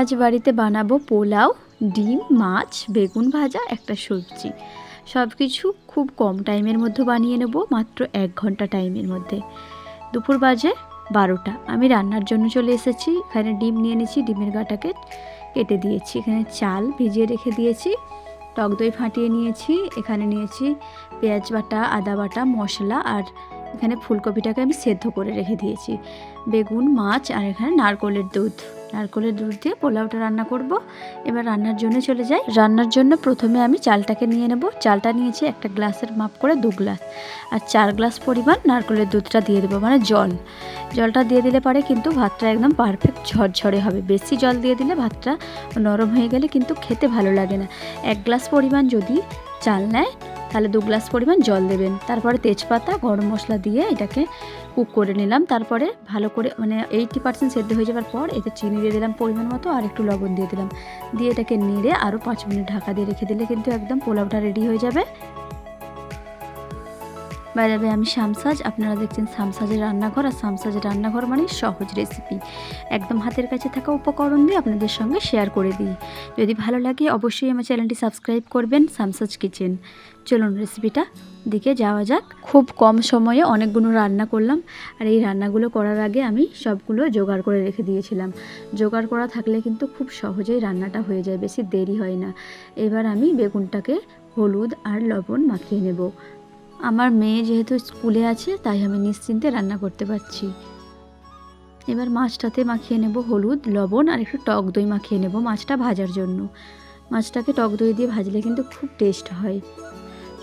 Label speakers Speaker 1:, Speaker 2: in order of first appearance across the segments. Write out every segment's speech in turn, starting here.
Speaker 1: আজ বাড়িতে বানাবো পোলাও, ডিম, মাছ, বেগুন ভাজা, একটা সবজি। সব কিছু খুব কম টাইমের মধ্যে বানিয়ে নেব, মাত্র এক ঘণ্টা টাইমের মধ্যে। দুপুর বাজে বারোটা। আমি রান্নার জন্য চলে এসেছি। এখানে ডিম নিয়ে নিয়েছি ডিমের গাটাকে কেটে দিয়েছি। এখানে চাল ভিজিয়ে রেখে দিয়েছি, টক দই ফাটিয়ে নিয়েছি, এখানে নিয়েছি পেঁয়াজ বাটা, আদা বাটা, মশলা, আর এখানে ফুলকপিটাকে আমি সেদ্ধ করে রেখে দিয়েছি। বেগুন, মাছ, আর এখানে নারকলের দুধ। নারকলের দুধ দিয়ে পোলাওটা রান্না করব। এবার রান্নার জন্য চলে যাই। রান্নার জন্য প্রথমে আমি চালটাকে নিয়ে নেব। চালটা নিয়েছি একটা গ্লাসের মাপ করে দু গ্লাস। আর চার গ্লাস পরিমাণ নারকলের দুধটা দিয়ে দেবো মানে জল। জলটা দিয়ে দিলে পারে কিন্তু ভাতটা একদম পারফেক্ট ঝরঝরে হবে। বেশি জল দিয়ে দিলে ভাতটা নরম হয়ে গেলে কিন্তু খেতে ভালো লাগে না। এক গ্লাস পরিমাণ যদি চাল নেয় তাহলে দু গ্লাস পরিমাণ জল দেবেন। তারপরে তেজপাতা, গরম মশলা দিয়ে এটাকে কুক করে নিলাম। তারপরে ভালো করে মানে এইটি পার্সেন্ট সেদ্ধ হয়ে যাওয়ার পর এতে চিনি দিয়ে দিলাম পরিমাণ মতো আর একটু লবণ দিয়ে দিলাম। দিয়ে এটাকে নেড়ে আরও পাঁচ মিনিট ঢাকা দিয়ে রেখে দিলে কিন্তু একদম পোলাওটা রেডি হয়ে যাবে। বাজাবে আমি শামসাজ, আপনারা দেখছেন শামসাজের রান্নাঘর, আর শামসাজের রান্নাঘর মানে সহজ রেসিপি একদম হাতের কাছে থাকা উপকরণ দিয়ে আপনাদের সঙ্গে শেয়ার করে দিই। যদি ভালো লাগে, অবশ্যই আমার চ্যানেলটি সাবস্ক্রাইব করবেন, শামসাজ কিচেন চলুন রেসিপিটা দিকে যাওয়া যাক। খুব কম সময়ে অনেকগুলো রান্না করলাম, আর এই রান্নাগুলো করার আগে আমি সবগুলো জোগাড় করে রেখে দিয়েছিলাম। জোগাড় করা থাকলে কিন্তু খুব সহজেই রান্নাটা হয়ে যায়, বেশি দেরি হয় না। এবার আমি বেগুনটাকে হলুদ আর লবণ মাখিয়ে নেব। আমার মেয়ে যেহেতু স্কুলে আছে, তাই আমি নিশ্চিন্তে রান্না করতে পারছি। এবার মাছটাতে মাখিয়ে নেব হলুদ, লবণ আর একটু টক দই মাখিয়ে নেব মাছটা ভাজার জন্য। মাছটাকে টক দই দিয়ে ভাজলে কিন্তু খুব টেস্ট হয়।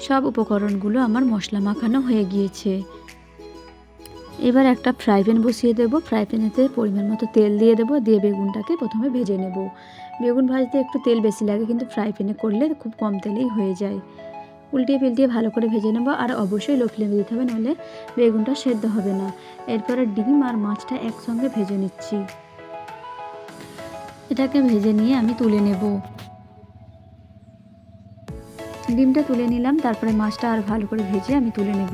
Speaker 1: সব উপকরণগুলো আমার মশলা মাখানো হয়ে গিয়েছে। এবার একটা ফ্রাই প্যান বসিয়ে দেবো। ফ্রাই প্যানেতে পরিমাণ মতো তেল দিয়ে দেবো, দিয়ে বেগুনটাকে প্রথমে ভেজে নেব। বেগুন ভাজতে একটু তেল বেশি লাগে, কিন্তু ফ্রাই প্যানে করলে খুব কম তেলেই হয়ে যায়। উল্টিয়ে পিল্টিয়ে ভালো করে ভেজে নেব। আর অবশ্যই লো ফ্লেমে দিতে হবে, নাহলে বেগুনটা সেদ্ধ হবে না। এরপরে ডিম আর মাছটা একসঙ্গে ভেজে নিচ্ছি। এটাকে ভেজে নিয়ে আমি তুলে নেব। ডিমটা তুলে নিলাম, তারপরে মাছটা আর ভালো করে ভেজে আমি তুলে নেব।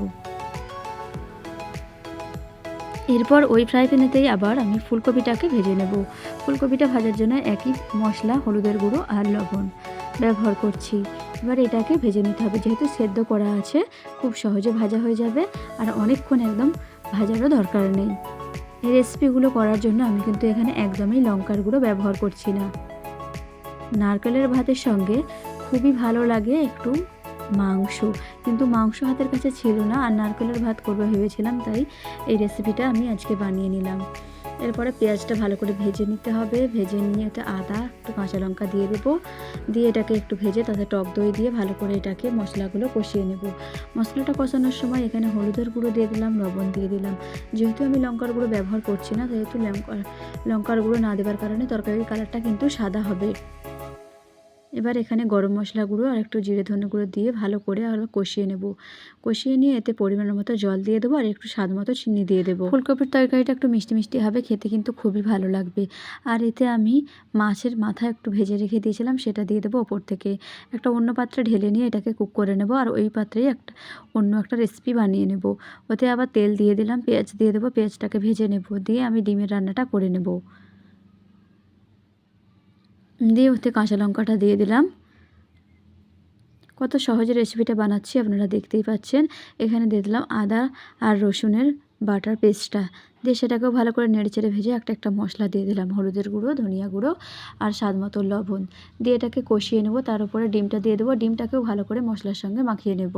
Speaker 1: এরপর ওই ফ্রাই প্যানেতেই আবার আমি ফুলকপিটাকে ভেজে নেব। ফুলকপিটা ভাজার জন্য একই মশলা, হলুদের গুঁড়ো আর লবণ ব্যবহার করছি। এবার এটাকে ভেজে নিতে হবে। যেহেতু সেদ্ধ করা আছে, খুব সহজে ভাজা হয়ে যাবে আর অনেকক্ষণ একদম ভাজারও দরকার নেই। এই রেসিপিগুলো করার জন্য আমি কিন্তু এখানে একদমই লঙ্কার গুঁড়ো ব্যবহার করছি না। নারকেলের ভাতের সঙ্গে খুবই ভালো লাগে একটু মাংস। কিন্তু মাংস হাতের কাছে ছিল না, আর নারকেলের ভাত করব ভেবেছিলাম, তাই এই রেসিপিটা আমি আজকে বানিয়ে নিলাম। এরপরে পেঁয়াজটা ভালো করে ভেজে নিতে হবে। ভেজে নিয়ে এতে আদা, একটু কাঁচা লঙ্কা দিয়ে দেবো। দিয়ে এটাকে একটু ভেজে তাতে টক দই দিয়ে ভালো করে এটাকে মশলাগুলো কষিয়ে নেব। মশলাটা কষানোর সময় এখানে হলুদের গুঁড়ো দিয়ে দিলাম, লবণ দিয়ে দিলাম। যেহেতু আমি লঙ্কার গুঁড়ো ব্যবহার করছি না, সেহেতু লঙ্কার লঙ্কার গুঁড়ো না দেওয়ার কারণে তরকারির কালারটা কিন্তু সাদা হবে। এবার এখানে গরম মশলা গুঁড়ো আর একটু জিরে ধনে গুঁড়ো দিয়ে ভালো করে আরও কষিয়ে নেব। কষিয়ে নিয়ে এতে পরিমাণ মতো জল দিয়ে দেবো আর একটু স্বাদ মতো চিনি দিয়ে দেবো। ফুলকপির তরকারিটা একটু মিষ্টি মিষ্টি হবে, খেতে কিন্তু খুবই ভালো লাগবে। আর এতে আমি মাছের মাথা একটু ভেজে রেখে দিয়েছিলাম, সেটা দিয়ে দেবো ওপর থেকে। একটা অন্য পাত্রে ঢেলে নিয়ে এটাকে কুক করে নেব আর ওই পাত্রেই একটা অন্য একটা রেসিপি বানিয়ে নেব। ওতে আবার তেল দিয়ে দিলাম, পেঁয়াজ দিয়ে দেবো, পেঁয়াজটাকে ভেজে নেব, দিয়ে আমি ডিমের রান্নাটা করে নেব। দিয়ে ওতে কাঁচা লঙ্কাটা দিয়ে দিলাম। কত সহজে রেসিপিটা বানাচ্ছি আপনারা দেখতেই পাচ্ছেন। এখানে দিয়ে দিলাম আদা আর রসুনের বাটার পেস্টটা দিয়ে সেটাকেও ভালো করে নেড়ে চেড়ে ভেজে একটা একটা মশলা দিয়ে দিলাম। হলুদের গুঁড়ো, ধনিয়া গুঁড়ো আর স্বাদ মতো লবণ। দিয়ে এটাকে কষিয়ে নেব। তার উপরে ডিমটা দিয়ে দেবো। ডিমটাকেও ভালো করে মশলার সঙ্গে মাখিয়ে নেব।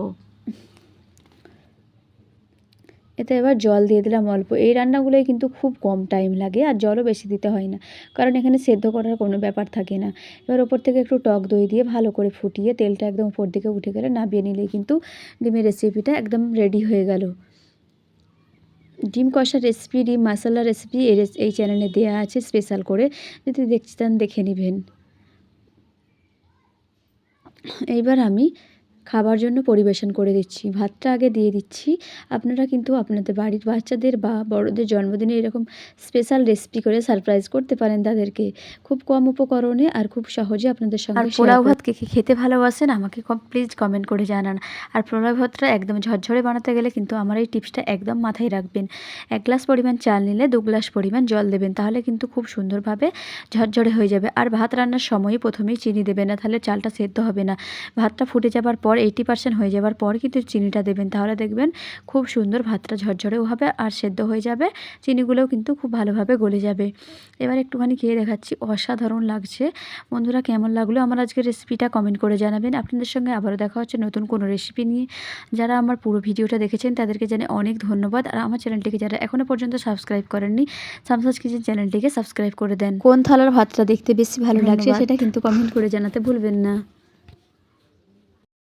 Speaker 1: এতে এবার জল দিয়ে দিলাম অল্প। এই রান্নাগুলোই কিন্তু খুব কম টাইম লাগে আর জলও বেশি দিতে হয় না। কারণ এখানে সেদ্ধ করার কোনো ব্যাপার থাকে না। এবার ওপর থেকে একটু টক দই দিয়ে ভালো করে ফুটিয়ে তেলটা একদম উপর দিকে উঠে গেলে নামিয়ে নিলেই কিন্তু ডিমের রেসিপিটা একদম রেডি হয়ে গেল। ডিম কষার রেসিপি ডিম মশলা রেসিপি এই এই চ্যানেলে দেওয়া আছে স্পেশাল করে। যদি দেখতে চান দেখে নেবেন। এইবার আমি
Speaker 2: খাবার জন্য পরিবেশন করে দিচ্ছি। ভাতটা আগে দিয়ে দিচ্ছি। আপনারা কিন্তু আপনাদের বাড়ির বাচ্চাদের বা বড়দের জন্মদিনে এরকম স্পেশাল রেসিপি করে সারপ্রাইজ করতে পারেন তাদেরকে। খুব কম উপকরণে আর খুব সহজে আপনাদের সঙ্গে
Speaker 1: পোলাও ভাত কে কে খেতে ভালোবাসেন আমাকে প্লিজ কমেন্ট করে জানান। আর পোলাও ভাতটা একদম ঝরঝরে বানাতে গেলে কিন্তু আমার এই টিপসটা একদম মাথায় রাখবেন। এক গ্লাস পরিমাণ চাল নিলে দু গ্লাস পরিমাণ জল দেবেন তাহলে কিন্তু খুব সুন্দরভাবে ঝরঝরে হয়ে যাবে। আর ভাত রান্নার সময়ই প্রথমেই চিনি দেবেন না তাহলে চালটা সেদ্ধ হবে না। ভাতটা ফুটে যাবার পর এইটি পার্সেন্ট হয়ে যাবার পর কিন্তু চিনিটা দেবেন। তাহলে দেখবেন খুব সুন্দর ভাতটা ঝরঝরেও হবে আর সেদ্ধ হয়ে যাবে। চিনিগুলোও কিন্তু খুব ভালোভাবে গলে যাবে। এবার একটুখানি খেয়ে দেখাচ্ছি অসাধারণ লাগছে। বন্ধুরা কেমন লাগল আমার আজকের রেসিপিটা কমেন্ট করে জানাবেন। আপনাদের সঙ্গে আবারও দেখা হচ্ছে নতুন কোনো রেসিপি নিয়ে। যারা আমার পুরো ভিডিওটা দেখেছেন তাদেরকে জানে অনেক ধন্যবাদ। আর আমার চ্যানেলটিকে যারা এখনও পর্যন্ত সাবস্ক্রাইব করেননি সামসাজ কিচেন চ্যানেলটিকে সাবস্ক্রাইব করে দেন।
Speaker 2: কোন থালার ভাতটা দেখতে বেশি ভালো লাগছে সেটা কিন্তু কমেন্ট করে জানাতে ভুলবেন না।